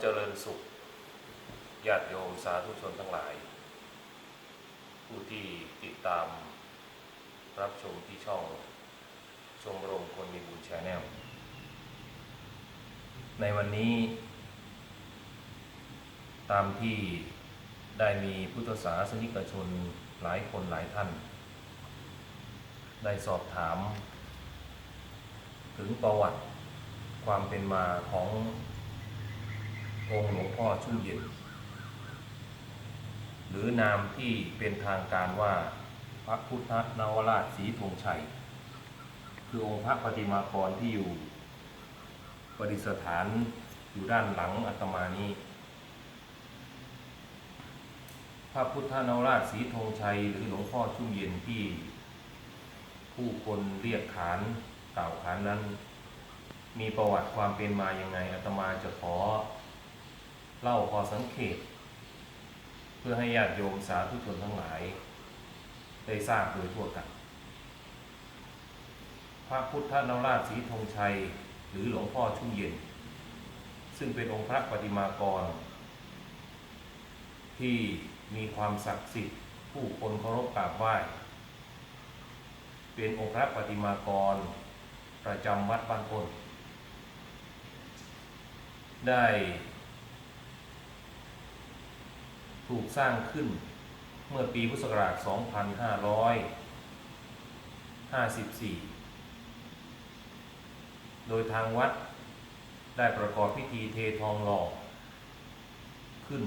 เจริญสุขญาติโยมสาธุชนทั้งหลาย ผู้ที่ติดตามรับชมที่ช่องชมรมคนมีบุญชาแนล ในวันนี้ ตามที่ได้มีพุทธศาสนิกชนหลายคนหลายท่าน ได้สอบถาม ถึงประวัติความเป็นมาของ องค์หลวงพ่อชุ่มเย็น หรือนามที่เป็นทางการว่า พระพุทธนวราชศรีธงชัย คือองค์พระปฏิมากรที่อยู่ประดิษฐานอยู่ด้านหลังอาตมานี้ พระพุทธนวราชศรีธงชัย หรือหลวงพ่อชุ่มเย็นที่ ผู้คนเรียกขานกล่าวขานนั้น มีประวัติความเป็นมายังไงอาตมาจะขอ เล่าพอสังเกต เพื่อให้ญาติโยมสาธุชนทั้งหลาย ได้ทราบโดยทั่วกัน พระพุทธนราชศรีธงชัย หรือหลวงพ่อชุ่มเย็น ซึ่งเป็นองค์พระปฏิมากร ที่มีความศักดิ์สิทธิ์ผู้คนเคารพกราบไหว้เป็นองค์พระปฏิมากร ประจำวัดบ้านพนได้ ถูกสร้างขึ้นเมื่อปีพุทธศักราช 2554 โดยทางวัดได้ประกอบพิธีเททองหล่อขึ้น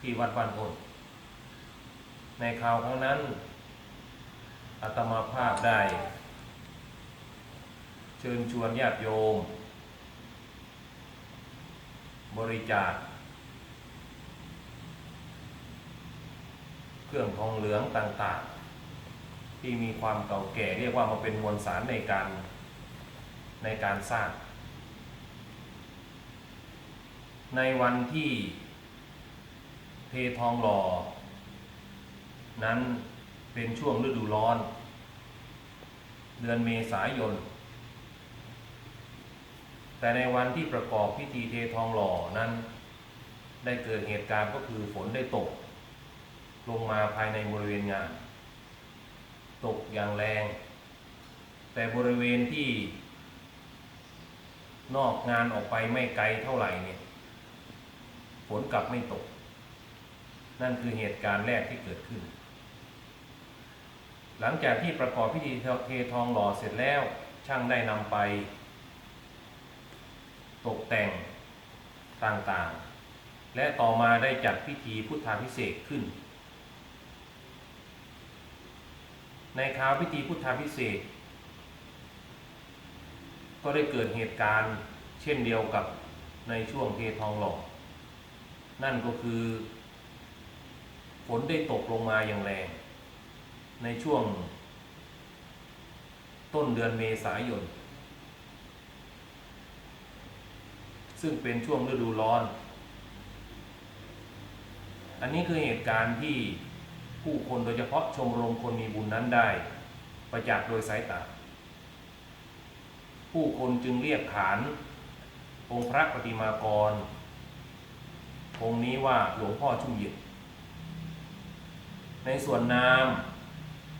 ที่วัดบ้านพนในคราวครั้งนั้นอาตมาภาพได้ เชิญชวนญาติโยม บริจาค เครื่องทองเหลืองต่างๆ ที่มีความเก่าแก่เรียกว่ามาเป็นมวลสารในการในการสร้าง ในวันที่เททองหล่อ นั้นเป็นช่วงฤดูร้อน เดือนเมษายน แต่ในวันที่ประกอบพิธีเททองหล่อนั้น ได้เกิดเหตุการณ์ก็คือฝนได้ตก ลงมาภายในบริเวณงาน ตกอย่างแรง แต่บริเวณที่ นอกงานออกไปไม่ไกลเท่าไหร่เนี่ยฝนกลับไม่ตก นั่นคือเหตุการณ์แรกที่เกิดขึ้น หลังจากที่ประกอบพิธีเททองหล่อเสร็จแล้วช่างได้นำไป ตกแต่งต่างๆ และต่อมาได้จัดพิธีพุทธาพิเศษขึ้น ในคราวพิธีพุทธาพิเศษ ก็ได้เกิดเหตุการณ์เช่นเดียวกับในช่วงเททองหล่อนั่นก็คือฝนได้ตกลงมาอย่างแรง ในช่วง ต้นเดือนเมษายน ซึ่งเป็นช่วงฤดูร้อน อันนี้คือเหตุการณ์ที่ ผู้คนโดยเฉพาะชมรมคนมีบุญนั้นได้ประจักษ์โดยสายตา ผู้คนจึงเรียกขานองค์พระปฏิมากร องค์นี้ว่าหลวงพ่อชุ่มเย็นในส่วนนาม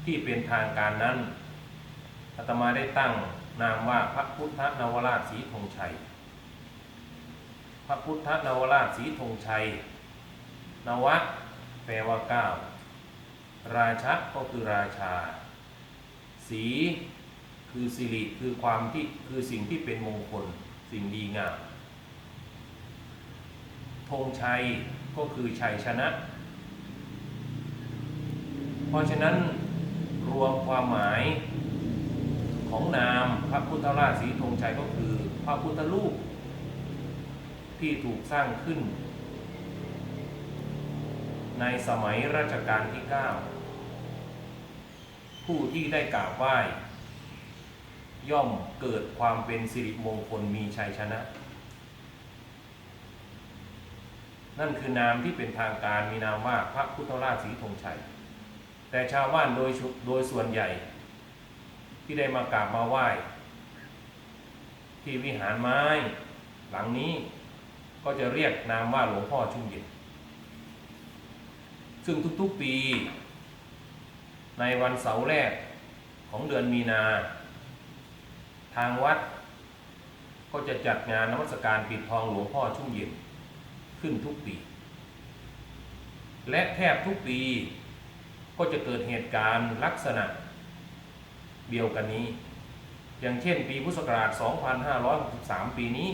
ที่เป็นทางการนั้นอาตมาได้ตั้งนามว่าพระพุทธนวราชศรีธงชัย พระพุทธนวราชศรีธงชัย นวะแปลว่าเก้า ราชะก็คือราชา สีคือสิริคือความที่คือสิ่งที่เป็นมงคลสิ่งดีงามธงชัยก็คือชัยชนะ เพราะฉะนั้นรวมความหมายของนามพระพุทธราชสีธงชัยก็คือพระพุทธรูปที่ถูกสร้างขึ้น ในสมัยรัชกาลที่ 9 ผู้ที่ได้กราบไหว้ ย่อมเกิดความเป็นสิริมงคลมีชัยชนะ นั่นคือนามที่เป็นทางการมีนามว่าพระพุทธราชสีธงชัย แต่ชาวบ้านโดยโดยส่วนใหญ่ ที่ได้มากราบมาไหว้ ที่วิหารไม้ หลังนี้ก็จะเรียกนามว่าหลวงพ่อชุ่มเย็น ซึ่งทุกๆปี ในวันเสาร์แรกของเดือนมีนา ทางวัด ก็จะจัดงานนมัสการปิดทองหลวงพ่อชุ่มเย็นขึ้นทุกปี และแทบทุกปีก็จะเกิดเหตุการณ์ลักษณะ เดียวกันนี้ อย่างเช่นปีพุทธศักราช 2563 ปีนี้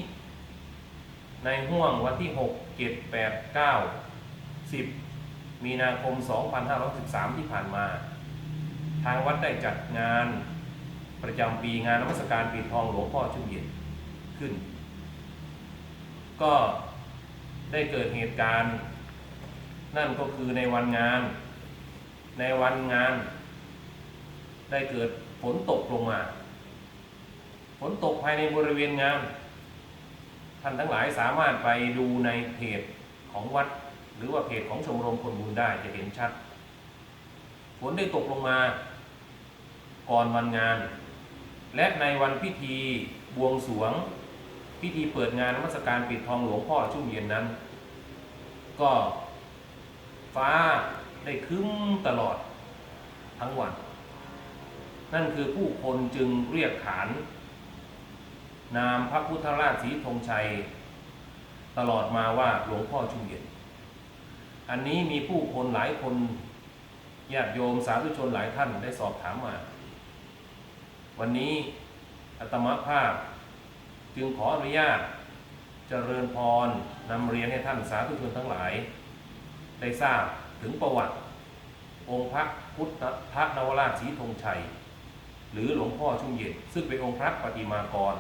ในห่วงวันที่ 6 7 8 9 10 มีนาคม 2513 ที่ผ่านมา ทางวัดได้จัดงานประจำปีงานนมัสการปีทองหลวงพ่อชุ่มเย็นขึ้น ก็ได้เกิดเหตุการณ์ นั่นก็คือในวันงาน ในวันงาน ได้เกิดฝนตกลงมา ฝนตกภายในบริเวณงาน ท่านทั้งหลายสามารถไปดูในเพจของวัด หรือว่าเพจของชมรมคนบุญได้จะเห็นชัดฝนได้ตกลงมา ก่อนวันงาน และในวันพิธีบวงสวง พิธีเปิดงานมัสการปิดทองหลวงพ่อชุ่มเย็นนั้น ก็ฟ้าได้ครึ้มตลอดทั้งวัน นั่นคือผู้คนจึงเรียกขาน นามพระพุทธราชสีธงชัย ตลอดมาว่าหลวงพ่อชุ่มเย็น อันนี้มีผู้คนหลายคนญาติโยมสาธุชนหลายท่านได้สอบถามมา วันนี้อาตมาภาพจึงขออนุญาตเจริญพรนำเรียนให้ท่านสาธุชนทั้งหลาย ได้ทราบถึงประวัติ องค์พระพุทธพระนวราชสีธงชัย หรือหลวงพ่อชุ่มเย็นซึ่งเป็นองค์พระปฏิมากร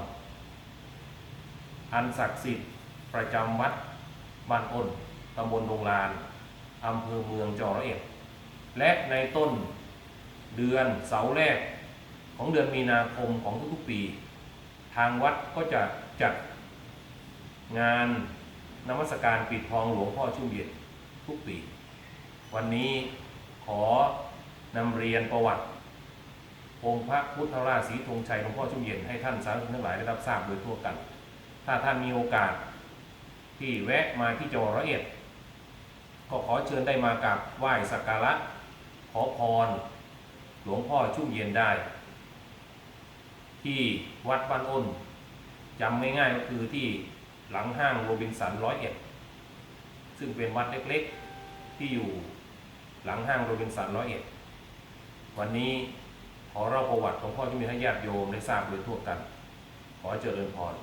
อันศักดิ์สิทธิ์ประจำวัดบ้านอ้นตำบลดงลาน อำเภอเมืองจอระเอ็ดและในต้นเดือนเสาร์แรกของเดือนมีนาคมของทุกๆปี ทางวัดก็จะจัดงานนมัสการปิดทองหลวงพ่อชุ่มเย็นทุกปี วันนี้ขอนำเรียนประวัติองค์พระพุทธราชสีธงชัยหลวงพ่อชุ่มเย็นให้ท่านสาธุชนทั้งหลายได้รับทราบโดยทั่วกัน ถ้าท่านมีโอกาสที่แวะมาที่จังหวัดร้อยเอ็ด ก็ขอเชิญได้มากราบไหว้สักการะ ขอพร หลวงพ่อชุ่มเย็นได้ ที่วัดบ้านอ้นจำง่ายๆก็คือที่หลังห้างโรบินสันร้อยเอ็ดซึ่งเป็นวัดเล็กๆ ที่อยู่หลังห้างโรบินสันร้อยเอ็ดวันนี้ขอเล่าประวัติหลวงพ่อชุ่มเย็นให้ญาติโยมได้ทราบโดยทั่วกัน ขอเจริญพร